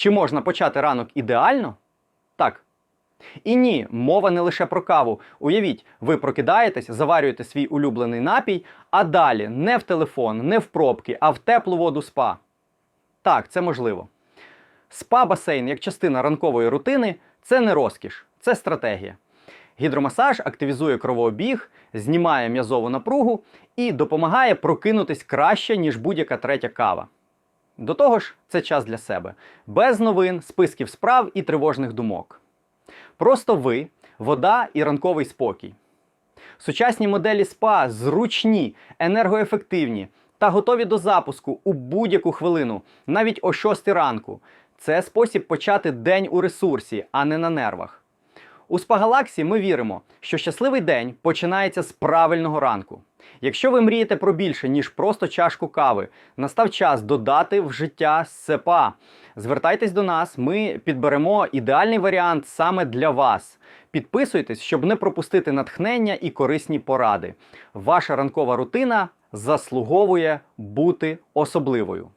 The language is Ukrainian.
Чи можна почати ранок ідеально? Так. І ні, мова не лише про каву. Уявіть, ви прокидаєтесь, заварюєте свій улюблений напій, а далі не в телефон, не в пробки, а в теплу воду спа. Так, це можливо. Спа-басейн як частина ранкової рутини це не розкіш, це стратегія. Гідромасаж активізує кровообіг, знімає м'язову напругу і допомагає прокинутись краще, ніж будь-яка третя кава. До того ж, це час для себе, без новин, списків справ і тривожних думок. Просто ви, вода і ранковий спокій. Сучасні моделі СПА зручні, енергоефективні та готові до запуску у будь-яку хвилину, навіть о 6 ранку. Це спосіб почати день у ресурсі, а не на нервах. У Спагалаксі ми віримо, що щасливий день починається з правильного ранку. Якщо ви мрієте про більше, ніж просто чашку кави, настав час додати в життя СЕПА. Звертайтесь до нас, ми підберемо ідеальний варіант саме для вас. Підписуйтесь, щоб не пропустити натхнення і корисні поради. Ваша ранкова рутина заслуговує бути особливою.